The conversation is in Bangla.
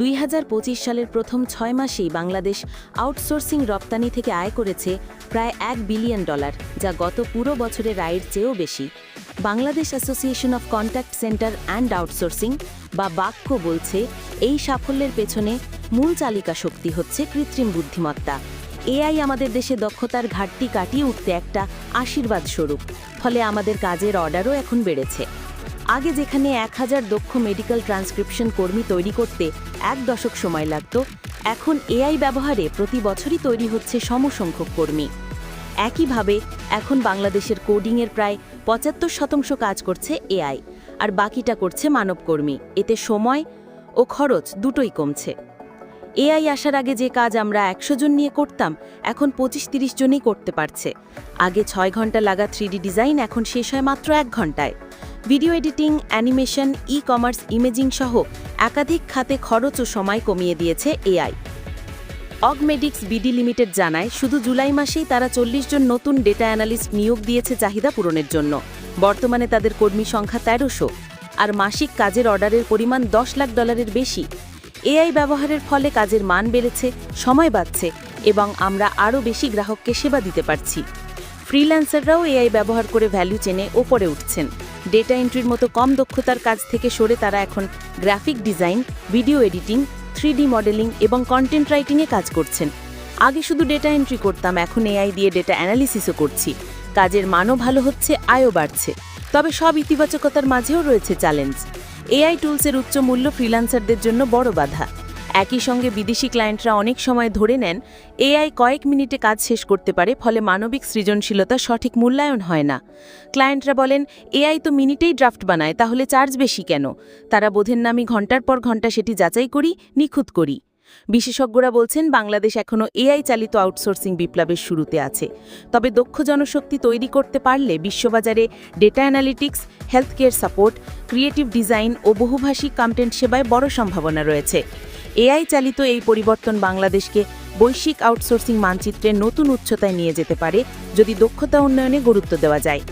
দুই হাজার পঁচিশ সালের প্রথম ছয় মাসেই বাংলাদেশ আউটসোর্সিং রপ্তানি থেকে আয় করেছে প্রায় এক বিলিয়ন ডলার, যা গত পুরো বছরের আয়ের চেয়েও বেশি। Bangladesh association of contact centre and outsourcing, বা বাক্য বলছে, এই সাফল্যের পেছনে মূল চালিকা শক্তি হচ্ছে কৃত্রিম বুদ্ধিমত্তা। এআই আমাদের দেশে দক্ষতার ঘাটতি কাটিয়ে উঠতে একটা আশীর্বাদ স্বরূপ, ফলে আমাদের কাজের অর্ডারও এখন বেড়েছে। আগে যেখানে এক হাজার দক্ষ মেডিকেল ট্রান্সক্রিপশন কর্মী তৈরি করতে এক দশক সময় লাগত, এখন এআই ব্যবহারে প্রতি বছরই তৈরি হচ্ছে সমসংখ্যক কর্মী। একইভাবে, এখন বাংলাদেশের কোডিংয়ের প্রায় পঁচাত্তর শতাংশ কাজ করছে এআই, আর বাকিটা করছে মানবকর্মী এতে সময় ও খরচ দুটোই কমছে। এআই আসার আগে যে কাজ আমরা একশো জন নিয়ে করতাম, এখন পঁচিশ তিরিশ জনই করতে পারছে। আগে ছয় ঘণ্টা লাগা থ্রিডি ডিজাইন এখন শেষ হয় মাত্র এক ঘন্টায়। Video editing, animation e commerce imaging সহ একাধিক খাতে খরচ ও সময় কমিয়ে দিয়েছে এআই অগমেডিক্স বিডি লিমিটেড জানায়, শুধু জুলাই মাসেই তারা চল্লিশ জন নতুন ডেটা অ্যানালিস্ট নিয়োগ দিয়েছে চাহিদা পূরণের জন্য। বর্তমানে তাদের কর্মী সংখ্যা তেরোশো। আর মাসিক কাজের অর্ডারের পরিমাণ দশ লাখ ডলারের বেশি। এআই ব্যবহারের ফলে কাজের মান বেড়েছে, সময় বাড়ছে এবং আমরা আরও বেশি গ্রাহককে সেবা দিতে পারছি। ফ্রিল্যান্সাররাও এআই ব্যবহার করে ভ্যালু চেনে ওপরে উঠছেন। ডেটা এন্ট্রির মতো কম দক্ষতার কাজ থেকে সরে তারা এখন graphic design, video editing, three D modelling এবং কন্টেন্ট রাইটিংয়ে কাজ করছেন। আগে শুধু ডেটা এন্ট্রি করতাম, এখন এআই দিয়ে ডেটা অ্যানালিসিসও করছি। কাজের মানও ভালো হচ্ছে, আয়ও বাড়ছে। তবে সব ইতিবাচকতার মাঝেও রয়েছে চ্যালেঞ্জ। এআই টুলসের উচ্চ মূল্য ফ্রিল্যান্সারদের জন্য বড় বাধা। একই সঙ্গে বিদেশি ক্লায়েন্টরা অনেক সময় ধরে নেন এআই কয়েক মিনিটে কাজ শেষ করতে পারে, ফলে মানবিক সৃজনশীলতা সঠিক মূল্যায়ন হয় না। ক্লায়েন্টরা বলেন এআই তো মিনিটেই ড্রাফট বানায়, তাহলে চার্জ বেশি কেন? তারা বোধেন না আমি ঘণ্টার পর ঘণ্টা সেটি যাচাই করি, নিখুঁত করি। বিশেষজ্ঞরা বলছেন, বাংলাদেশ এখনও এআই চালিত আউটসোর্সিং বিপ্লবের শুরুতে আছে। তবে দক্ষ জনশক্তি তৈরি করতে পারলে বিশ্ববাজারে data analytics health care support creative design ও বহুভাষিক কন্টেন্ট সেবায় বড় সম্ভাবনা রয়েছে। এআই চালিত এই পরিবর্তন বাংলাদেশকে বৈশ্বিক আউটসোর্সিং মানচিত্রে নতুন উচ্চতায় নিয়ে যেতে পারে, যদি দক্ষতা উন্নয়নে গুরুত্ব দেওয়া যায়।